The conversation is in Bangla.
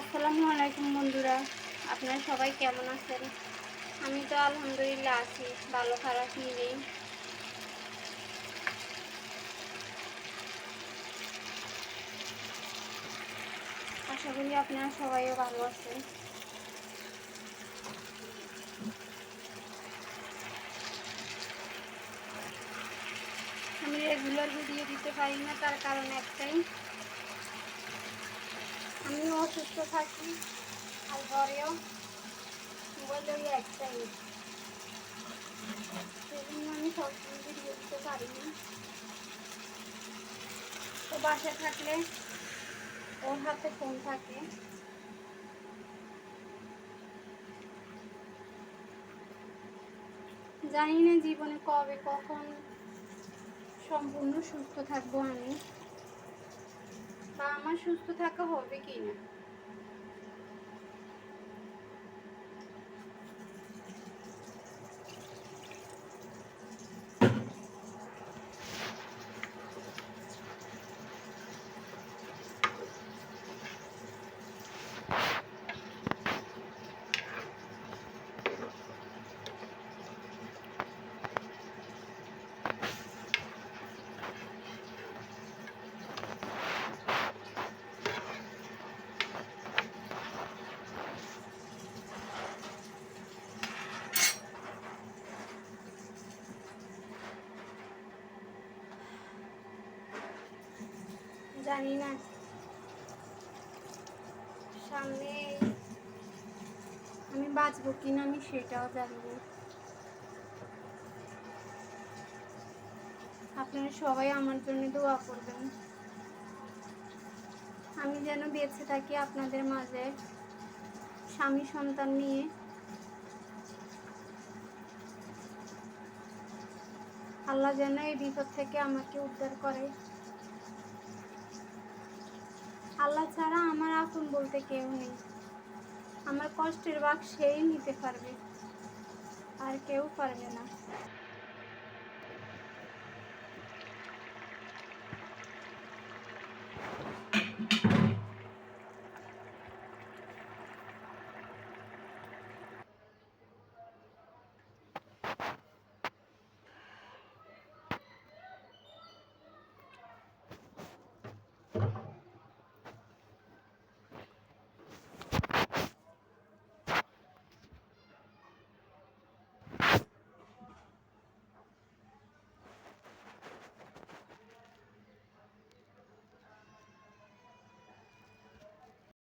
আসসালামু আলাইকুম বন্ধুরা। আপনারা সবাই কেমন আছেন? আমি তো আলহামদুলিল্লাহ আছি, ভালো খারাপ মিলেই আশা করি আপনারা সবাইও ভালো আছেন। আমি রেগুলার ভিডিও দিতে পারি না, তার কারণ একটাই। আমি অসুস্থ থাকি। আর ঘরেও মোবাইল ওই একটাই। সেজন্য আমি থাকলে ওর হাতে ফোন থাকে। জানি না জীবনে কবে, কখন সম্পূর্ণ সুস্থ থাকব আমি। বা আমার সুস্থ থাকা হবে কি না জানি না। সামনে আমি বাঁচবো কিনা আমি সেটাও জানি না। আপনারা সবাই আমার জন্য দোয়া করবেন। আমি যেন বেঁচে থাকি আপনাদের মাঝে, স্বামী সন্তান নিয়ে। আল্লাহ যেন এই বিপদ থেকে আমাকে উদ্ধার করে। আল্লাহ ছাড়া আমার আপন বলতে কেউ নেই। আমার কষ্টের বাক সেই নিতে পারবে, আর কেউ পারবে না।